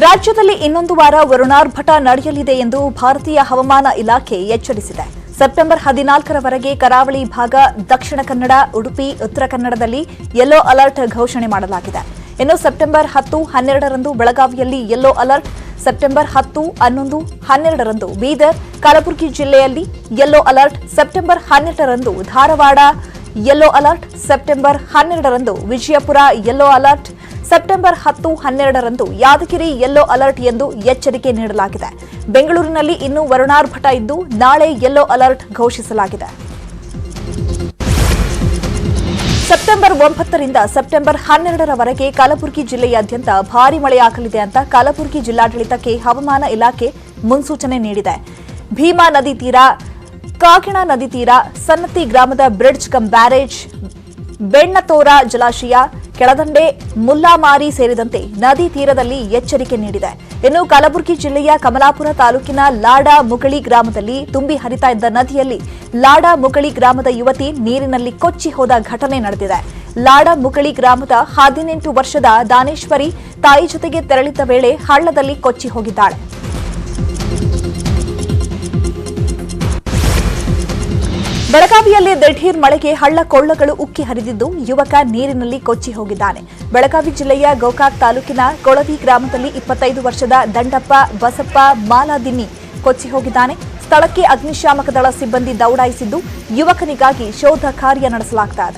ರಾಜ್ಯದಲ್ಲಿ ಇನ್ನೊಂದು ವಾರ ವರುಣಾರ್ಭಟ ನಡೆಯಲಿದೆ ಎಂದು ಭಾರತೀಯ ಹವಾಮಾನ ಇಲಾಖೆ ಎಚ್ಚರಿಸಿದೆ. ಸೆಪ್ಟೆಂಬರ್ ಹದಿನಾಲ್ಕರವರೆಗೆ ಕರಾವಳಿ ಭಾಗ, ದಕ್ಷಿಣ ಕನ್ನಡ, ಉಡುಪಿ, ಉತ್ತರ ಕನ್ನಡದಲ್ಲಿ ಯೆಲ್ಲೋ ಅಲರ್ಟ್ ಘೋಷಣೆ ಮಾಡಲಾಗಿದೆ. ಇನ್ನು ಸೆಪ್ಟೆಂಬರ್ ಹತ್ತು, ಹನ್ನೆರಡರಂದು ಬೆಳಗಾವಿಯಲ್ಲಿ ಯೆಲ್ಲೋ ಅಲರ್ಟ್ ಸೆಪ್ಟೆಂಬರ್ ಹತ್ತು, ಹನ್ನೊಂದು, ಹನ್ನೆರಡರಂದು ಬೀದರ್, ಕಲಬುರಗಿ ಜಿಲ್ಲೆಯಲ್ಲಿ ಯೆಲ್ಲೋ ಅಲರ್ಟ್ ಸೆಪ್ಟೆಂಬರ್ ಹನ್ನೆರಡರಂದು ಧಾರವಾಡ ಯೆಲ್ಲೋ ಅಲರ್ಟ್ ಸೆಪ್ಟೆಂಬರ್ ಹನ್ನೆರಡರಂದು ವಿಜಯಪುರ ಯೆಲ್ಲೋ ಅಲರ್ಟ್ ಸೆಪ್ಟೆಂಬರ್ ಹತ್ತು ಹನ್ನೆರಡರಂದು ಯಾದಗಿರಿ ಯೆಲ್ಲೋ ಅಲರ್ಟ್ ಎಂದು ಎಚ್ಚರಿಕೆ ನೀಡಲಾಗಿದೆ. ಬೆಂಗಳೂರಿನಲ್ಲಿ ಇನ್ನೂ ವರುಣಾರ್ಭಟ ಇದ್ದು ನಾಳೆ ಯೆಲ್ಲೋ ಅಲರ್ಟ್ ಘೋಷಿಸಲಾಗಿದೆ. ಸೆಪ್ಟೆಂಬರ್ ಒಂಬತ್ತರಿಂದ ಸೆಪ್ಟೆಂಬರ್ ಹನ್ನೆರಡರವರೆಗೆ ಕಲಬುರಗಿ ಜಿಲ್ಲೆಯಾದ್ಯಂತ ಭಾರಿ ಮಳೆಯಾಗಲಿದೆ ಅಂತ ಕಲಬುರಗಿ ಜಿಲ್ಲಾಡಳಿತಕ್ಕೆ ಹವಾಮಾನ ಇಲಾಖೆ ಮುನ್ಸೂಚನೆ ನೀಡಿದೆ. ಭೀಮಾ ನದಿ ತೀರ, ಕಾಕಿಣ ನದಿ ತೀರ, ಸನ್ನತಿ ಗ್ರಾಮದ ಬ್ರಿಡ್ಜ್ ಕಂ ಬ್ಯಾರೇಜ್, ಬೆಣ್ಣತೋರ ಜಲಾಶಯ ಕೆಳದಂಡೆ ಮುಲ್ಲಾಮಾರಿ ಸೇರಿದಂತೆ ನದಿ ತೀರದಲ್ಲಿ ಎಚ್ಚರಿಕೆ ನೀಡಿದೆ. ಇನ್ನು ಕಲಬುರಗಿ ಜಿಲ್ಲೆಯ ಕಮಲಾಪುರ ತಾಲೂಕಿನ ಲಾಡಾ ಮುಗಳಿ ಗ್ರಾಮದಲ್ಲಿ ತುಂಬಿ ಹರಿತಾ ಇದ್ದ ನದಿಯಲ್ಲಿ ಲಾಡಾ ಮುಗಳಿ ಗ್ರಾಮದ ಯುವತಿ ನೀರಿನಲ್ಲಿ ಕೊಚ್ಚಿ ಹೋದ ಘಟನೆ ನಡೆದಿದೆ. ಲಾಡಾ ಮುಗಳಿ ಗ್ರಾಮದ ಹದಿನೆಂಟು ವರ್ಷದ ದಾನೇಶ್ವರಿ ತಾಯಿ ಜೊತೆಗೆ ತೆರಳಿದ್ದ ವೇಳೆ ಹಳ್ಳದಲ್ಲಿ ಕೊಚ್ಚಿ ಹೋಗಿದ್ದಾಳೆ. ಬೆಳಗಾವಿಯಲ್ಲಿ ದಿಢೀರ್ ಮಳೆಗೆ ಹಳ್ಳ ಕೊಳ್ಳಗಳು ಉಕ್ಕಿ ಹರಿದಿದ್ದು ಯುವಕ ನೀರಿನಲ್ಲಿ ಕೊಚ್ಚಿ ಹೋಗಿದ್ದಾನೆ. ಬೆಳಗಾವಿ ಜಿಲ್ಲೆಯ ಗೋಕಾಕ್ ತಾಲೂಕಿನ ಕೊಳವಿ ಗ್ರಾಮದಲ್ಲಿ ಇಪ್ಪತ್ತೈದು ವರ್ಷದ ದಂಡಪ್ಪ ಬಸಪ್ಪ ಮಾಲಾದಿನ್ನಿ ಕೊಚ್ಚಿ ಹೋಗಿದ್ದಾನೆ. ಸ್ಥಳಕ್ಕೆ ಅಗ್ನಿಶಾಮಕ ದಳ ಸಿಬ್ಬಂದಿ ದೌಡಾಯಿಸಿದ್ದು ಯುವಕನಿಗಾಗಿ ಶೋಧ ಕಾರ್ಯ ನಡೆಸಲಾಗ್ತಾ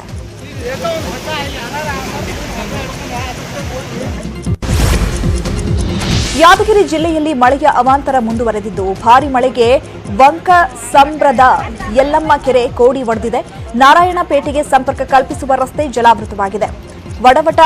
ಯಾದಗಿರಿ ಜಿಲ್ಲೆಯಲ್ಲಿ ಮಳೆಯ ಅವಾಂತರ ಮುಂದುವರೆದಿದ್ದು, ಭಾರಿ ಮಳೆಗೆ ವಂಕ ಸಂಬ್ರದ ಯಲ್ಲಮ್ಮ ಕೆರೆ ಕೋಡಿ ಒಡೆದಿದೆ. ನಾರಾಯಣಪೇಟೆಗೆ ಸಂಪರ್ಕ ಕಲ್ಪಿಸುವ ರಸ್ತೆ ಜಲಾವೃತವಾಗಿದೆ. ವಡವಟ,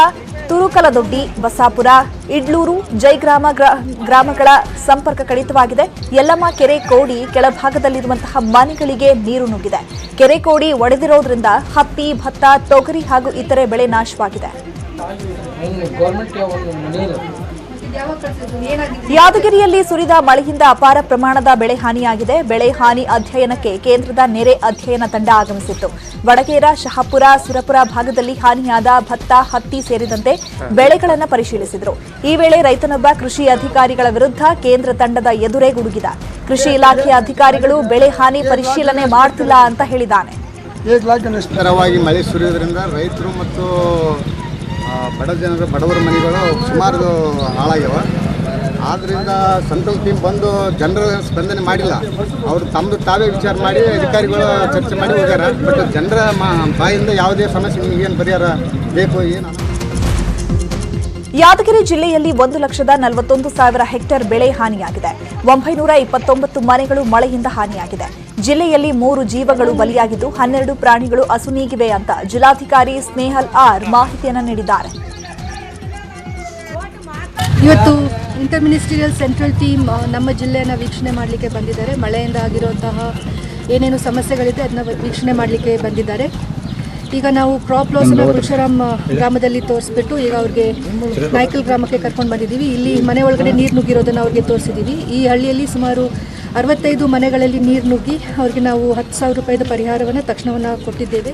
ತುರುಕಲದೊಡ್ಡಿ, ಬಸಾಪುರ, ಇಡ್ಲೂರು, ಜೈಗ್ರಾಮ ಗ್ರಾ- ಗ್ರಾಮಗಳ ಸಂಪರ್ಕ ಕಡಿತವಾಗಿದೆ. ಯಲ್ಲಮ್ಮ ಕೆರೆ ಕೋಡಿ ಕೆಳಭಾಗದಲ್ಲಿರುವಂತಹ ಮನೆಗಳಿಗೆ ನೀರು ನುಗ್ಗಿದೆ. ಕೆರೆ ಕೋಡಿ ಒಡೆದಿರೋದ್ರಿಂದ ಹತ್ತಿ, ಭತ್ತ, ತೊಗರಿ ಹಾಗೂ ಇತರೆ ಬೆಳೆ ನಾಶವಾಗಿದೆ. ಯಾದಗಿರಿಯಲ್ಲಿ ಸುರಿದ ಮಳೆಯಿಂದ ಅಪಾರ ಪ್ರಮಾಣದ ಬೆಳೆ ಹಾನಿಯಾಗಿದೆ. ಬೆಳೆ ಹಾನಿ ಅಧ್ಯಯನಕ್ಕೆ ಕೇಂದ್ರದ ನೆರೆ ಅಧ್ಯಯನ ತಂಡ ಆಗಮಿಸಿತ್ತು. ವಡಗೇರ, ಶಹಾಪುರ, ಸುರಪುರ ಭಾಗದಲ್ಲಿ ಹಾನಿಯಾದ ಭತ್ತ, ಹತ್ತಿ ಸೇರಿದಂತೆ ಬೆಳೆಗಳನ್ನು ಪರಿಶೀಲಿಸಿದರು. ಈ ವೇಳೆ ರೈತನೊಬ್ಬ ಕೃಷಿ ಅಧಿಕಾರಿಗಳ ವಿರುದ್ಧ ಕೇಂದ್ರ ತಂಡದ ಎದುರೇ ಗುಡುಗಿದ. ಕೃಷಿ ಇಲಾಖೆಯ ಅಧಿಕಾರಿಗಳು ಬೆಳೆ ಹಾನಿ ಪರಿಶೀಲನೆ ಮಾಡ್ತಿಲ್ಲ ಅಂತ ಹೇಳಿದ್ದಾನೆ. ಬಡ ಜನರು, ಬಡವರ ಮನೆಗಳು ಸುಮಾರು ಹಾಳಾಗ್ಯವ. ಆದ್ದರಿಂದ ಸೆಂಟ್ರಲ್ ಟೀಮ್ ಬಂದು ಜನರ ಸ್ಪಂದನೆ ಮಾಡಿಲ್ಲ. ಅವರು ತಮ್ಮದು ತಾವೇ ವಿಚಾರ ಮಾಡಿ ಅಧಿಕಾರಿಗಳು ಚರ್ಚೆ ಮಾಡಿ ಹೋಗ್ಯಾರ. ಬಟ್ ಜನರ ಬಾಯಿಂದ ಯಾವುದೇ ಸಮಸ್ಯೆ ಏನು ಪರಿಹಾರ ಬೇಕು, ಏನು ಯಾದಗಿರಿ ಜಿಲ್ಲೆಯಲ್ಲಿ ಒಂದು ಲಕ್ಷದ ನಲವತ್ತೊಂದು ಸಾವಿರ ಹೆಕ್ಟೇರ್ ಬೆಳೆ ಹಾನಿಯಾಗಿದೆ. ಒಂಬೈನೂರ ಇಪ್ಪತ್ತೊಂಬತ್ತು ಮನೆಗಳು ಮಳೆಯಿಂದ ಹಾನಿಯಾಗಿದೆ. ಜಿಲ್ಲೆಯಲ್ಲಿ ಮೂರು ಜೀವಗಳು ಬಲಿಯಾಗಿದ್ದು ಹನ್ನೆರಡು ಪ್ರಾಣಿಗಳು ಅಸುನೀಗಿವೆ ಅಂತ ಜಿಲ್ಲಾಧಿಕಾರಿ ಸ್ನೇಹಲ್ ಆರ್ ಮಾಹಿತಿಯನ್ನು ನೀಡಿದ್ದಾರೆ. ಇವತ್ತು ಇಂಟರ್ ಮಿನಿಸ್ಟ್ರಿಯಲ್ ಸೆಂಟ್ರಲ್ ಟೀಮ್ ನಮ್ಮ ಜಿಲ್ಲೆಯನ್ನು ವೀಕ್ಷಣೆ ಮಾಡಲಿಕ್ಕೆ ಬಂದಿದ್ದಾರೆ. ಮಳೆಯಿಂದ ಆಗಿರುವಂತಹ ಏನೇನು ಸಮಸ್ಯೆಗಳಿದೆ ಅದನ್ನ ವೀಕ್ಷಣೆ ಮಾಡಲಿಕ್ಕೆ ಬಂದಿದ್ದಾರೆ. ಈಗ ನಾವು ಕ್ರಾಪ್ ಲಾಸನ್ನು ಪುರುಷರಾಮ್ ಗ್ರಾಮದಲ್ಲಿ ತೋರಿಸ್ಬಿಟ್ಟು ಈಗ ಅವ್ರಿಗೆ ನಾಯ್ಕಲ್ ಗ್ರಾಮಕ್ಕೆ ಕರ್ಕೊಂಡು ಬಂದಿದ್ದೀವಿ. ಇಲ್ಲಿ ಮನೆ ಒಳಗಡೆ ನೀರು ನುಗ್ಗಿರೋದನ್ನು ಅವ್ರಿಗೆ ತೋರಿಸಿದ್ದೀವಿ ಈ ಹಳ್ಳಿಯಲ್ಲಿ ಸುಮಾರು ಅರವತ್ತೈದು ಮನೆಗಳಲ್ಲಿ ನೀರು ನುಗ್ಗಿ ಅವ್ರಿಗೆ ನಾವು ಹತ್ತು ಸಾವಿರ ರೂಪಾಯಿದ ಪರಿಹಾರವನ್ನು ತಕ್ಷಣವನ್ನು ಕೊಟ್ಟಿದ್ದೇವೆ.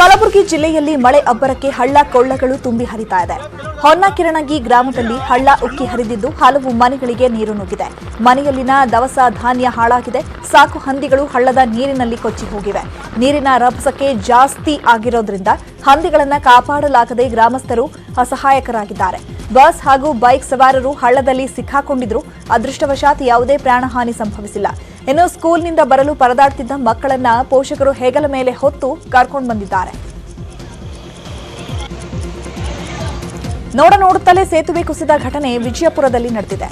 ಕಲಬುರಗಿ ಜಿಲ್ಲೆಯಲ್ಲಿ ಮಳೆ ಅಬ್ಬರಕ್ಕೆ ಹಳ್ಳ ಕೊಳ್ಳಗಳು ತುಂಬಿ ಹರಿತಾ ಇದೆ. ಹೊನ್ನಕಿರಣಗಿ ಗ್ರಾಮದಲ್ಲಿ ಹಳ್ಳ ಉಕ್ಕಿ ಹರಿದಿದ್ದು ಹಲವು ಮನೆಗಳಿಗೆ ನೀರು ನುಗ್ಗಿದೆ. ಮನೆಯಲ್ಲಿನ ದವಸ ಧಾನ್ಯ ಹಾಳಾಗಿದೆ. ಸಾಕು ಹಂದಿಗಳು ಹಳ್ಳದ ನೀರಿನಲ್ಲಿ ಕೊಚ್ಚಿ ಹೋಗಿವೆ. ನೀರಿನ ರಭಸಕ್ಕೆ ಜಾಸ್ತಿ ಆಗಿರೋದ್ರಿಂದ ಹಂದಿಗಳನ್ನು ಕಾಪಾಡಲಾಗದೆ ಗ್ರಾಮಸ್ಥರು ಅಸಹಾಯಕರಾಗಿದ್ದಾರೆ. ಬಸ್ ಹಾಗೂ ಬೈಕ್ ಸವಾರರು ಹಳ್ಳದಲ್ಲಿ ಸಿಕ್ಕಾಕೊಂಡಿದ್ರು. ಅದೃಷ್ಟವಶಾತ್ ಯಾವುದೇ ಪ್ರಾಣಹಾನಿ ಸಂಭವಿಸಿಲ್ಲ. ಇನ್ನು ಸ್ಕೂಲ್ನಿಂದ ಬರಲು ಪರದಾಡ್ತಿದ್ದ ಮಕ್ಕಳನ್ನ ಪೋಷಕರು ಹೆಗಲ ಮೇಲೆ ಹೊತ್ತು ಕರ್ಕೊಂಡು ಬಂದಿದ್ದಾರೆ. ನೋಡ ನೋಡುತ್ತಲೇ ಸೇತುವೆ ಕುಸಿದ ಘಟನೆ ವಿಜಯಪುರದಲ್ಲಿ ನಡೆದಿದೆ.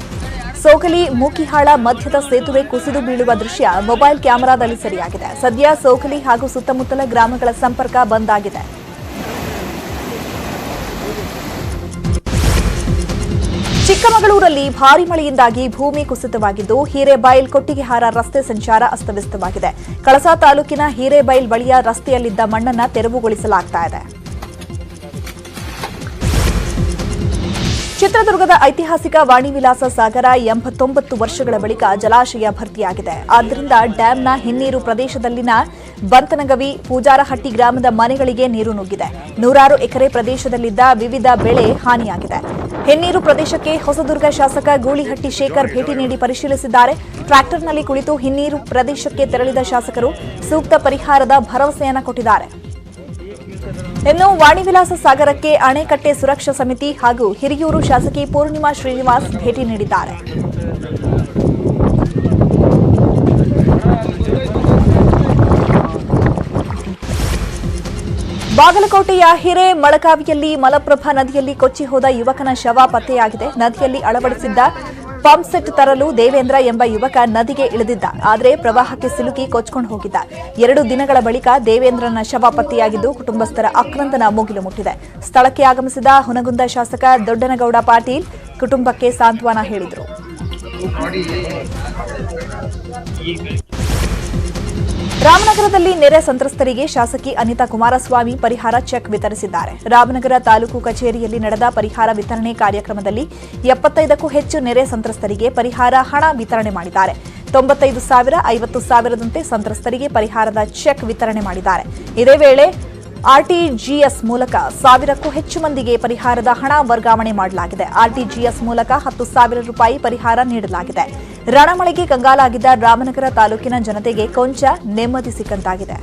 ಸೋಗಲಿ, ಮೂಕಿಹಾಳ ಮಧ್ಯದ ಸೇತುವೆ ಕುಸಿದು ಬೀಳುವ ದೃಶ್ಯ ಮೊಬೈಲ್ ಕ್ಯಾಮೆರಾದಲ್ಲಿ ಸರಿಯಾಗಿದೆ. ಸದ್ಯ ಸೋಗಲಿ ಹಾಗೂ ಸುತ್ತಮುತ್ತಲ ಗ್ರಾಮಗಳ ಸಂಪರ್ಕ ಬಂದ್ ಆಗಿದೆ. ಚಿಕ್ಕಮಗಳೂರಲ್ಲಿ ಭಾರಿ ಮಳೆಯಿಂದಾಗಿ ಭೂಮಿ ಕುಸಿತವಾಗಿದ್ದು ಹಿರೇಬೈಲ್ ಕೊಟ್ಟಿಗೆಹಾರ ರಸ್ತೆ ಸಂಚಾರ ಅಸ್ತವ್ಯಸ್ತವಾಗಿದೆ. ಕಳಸಾ ತಾಲೂಕಿನ ಹಿರೇಬೈಲ್ ಬಳಿಯ ರಸ್ತೆಯಲ್ಲಿದ್ದ ಮಣ್ಣನ್ನು ತೆರವುಗೊಳಿಸಲಾಗ್ತಾ ಇದೆ. ಚಿತ್ರದುರ್ಗದ ಐತಿಹಾಸಿಕ ವಾಣಿ ವಿಲಾಸ ಸಾಗರ ಎಂಬತ್ತೊಂಬತ್ತು ವರ್ಷಗಳ ಬಳಿಕ ಜಲಾಶಯ ಭರ್ತಿಯಾಗಿದೆ. ಆದ್ದರಿಂದ ಡ್ಯಾಂನ ಹಿನ್ನೀರು ಪ್ರದೇಶದಲ್ಲಿನ ಬಂತನಗವಿ, ಪೂಜಾರಹಟ್ಟಿ ಗ್ರಾಮದ ಮನೆಗಳಿಗೆ ನೀರು ನುಗ್ಗಿದೆ. ನೂರಾರು ಎಕರೆ ಪ್ರದೇಶದಲ್ಲಿದ್ದ ವಿವಿಧ ಬೆಳೆ ಹಾನಿಯಾಗಿದೆ. ಹೆನ್ನೀರು ಪ್ರದೇಶಕ್ಕೆ ಹೊಸದುರ್ಗ ಶಾಸಕ ಗೂಳಿಹಟ್ಟಿ ಶೇಖರ್ ಭೇಟಿ ನೀಡಿ ಪರಿಶೀಲಿಸಿದ್ದಾರೆ. ಟ್ರ್ಯಾಕ್ಟರ್ನಲ್ಲಿ ಕುಳಿತು ಹಿನ್ನೀರು ಪ್ರದೇಶಕ್ಕೆ ತೆರಳಿದ ಶಾಸಕರು ಸೂಕ್ತ ಪರಿಹಾರದ ಭರವಸೆಯನ್ನು ಕೊಟ್ಟಿದ್ದಾರೆ. ಇನ್ನು ವಾಣಿವಿಲಾಸ ಸಾಗರಕ್ಕೆ ಅಣೆಕಟ್ಟೆ ಸುರಕ್ಷಾ ಸಮಿತಿ ಹಾಗೂ ಹಿರಿಯೂರು ಶಾಸಕಿ ಪೂರ್ಣಿಮಾ ಶ್ರೀನಿವಾಸ್ ಭೇಟಿ ನೀಡಿದ್ದಾರೆ. ಬಾಗಲಕೋಟೆಯ ಹಿರೇ ಮಳಕಾವಿಯಲ್ಲಿ ಮಲಪ್ರಭಾ ನದಿಯಲ್ಲಿ ಕೊಚ್ಚಿ ಹೋದ ಯುವಕನ ಶವ ಪತ್ತೆಯಾಗಿದೆ. ನದಿಯಲ್ಲಿ ಅಳವಡಿಸಿದ್ದ ಪಂಪ್ ಸೆಟ್ ತರಲು ದೇವೇಂದ್ರ ಎಂಬ ಯುವಕ ನದಿಗೆ ಇಳಿದಿದ್ದ. ಆದರೆ ಪ್ರವಾಹಕ್ಕೆ ಸಿಲುಕಿ ಕೊಚ್ಕೊಂಡು ಹೋಗಿದ್ದ. ಎರಡು ದಿನಗಳ ಬಳಿಕ ದೇವೇಂದ್ರನ ಶವ ಪತ್ತೆಯಾಗಿದ್ದು ಕುಟುಂಬಸ್ಥರ ಆಕ್ರಂದನ ಮುಗಿಲು ಮುಟ್ಟಿದೆ. ಸ್ಥಳಕ್ಕೆ ಆಗಮಿಸಿದ ಹುನಗುಂದ ಶಾಸಕ ದೊಡ್ಡನಗೌಡ ಪಾಟೀಲ್ ಕುಟುಂಬಕ್ಕೆ ಸಾಂತ್ವನ ಹೇಳಿದರು. ರಾಮನಗರದಲ್ಲಿ ನೆರೆ ಸಂತ್ರಸ್ತರಿಗೆ ಶಾಸಕಿ ಅನಿತಾ ಕುಮಾರಸ್ವಾಮಿ ಪರಿಹಾರ ಚೆಕ್ ವಿತರಿಸಿದ್ದಾರೆ. ರಾಮನಗರ ತಾಲೂಕು ಕಚೇರಿಯಲ್ಲಿ ನಡೆದ ಪರಿಹಾರ ವಿತರಣೆ ಕಾರ್ಯಕ್ರಮದಲ್ಲಿ ಎಪ್ಪತ್ತೈದಕ್ಕೂ ಹೆಚ್ಚು ನೆರೆ ಸಂತ್ರಸ್ತರಿಗೆ ಪರಿಹಾರ ಹಣ ವಿತರಣೆ ಮಾಡಿದ್ದಾರೆ. ತೊಂಬತ್ತೈದು ಸಾವಿರ, ಐವತ್ತು ಸಾವಿರದಂತೆ ಸಂತ್ರಸ್ತರಿಗೆ ಪರಿಹಾರದ ಚೆಕ್ ವಿತರಣೆ ಮಾಡಿದ್ದಾರೆ. ಇದೇ ವೇಳೆ ಆರ್ಟಿಜಿಎಸ್ ಮೂಲಕ ಸಾವಿರಕ್ಕೂ ಹೆಚ್ಚು ಮಂದಿಗೆ ಪರಿಹಾರದ ಹಣ ವರ್ಗಾವಣೆ ಮಾಡಲಾಗಿದೆ. ಆರ್ಟಿಜಿಎಸ್ ಮೂಲಕ ಹತ್ತು ಸಾವಿರ ರೂಪಾಯಿ ಪರಿಹಾರ ನೀಡಲಾಗಿದೆ. ರಣಮಳೆಗೆ ಕಂಗಾಲಾಗಿದ್ದ ರಾಮನಗರ ತಾಲೂಕಿನ ಜನತೆಗೆ ಕೊಂಚ ನೆಮ್ಮದಿ ಸಿಕ್ಕಂತಾಗಿದೆ.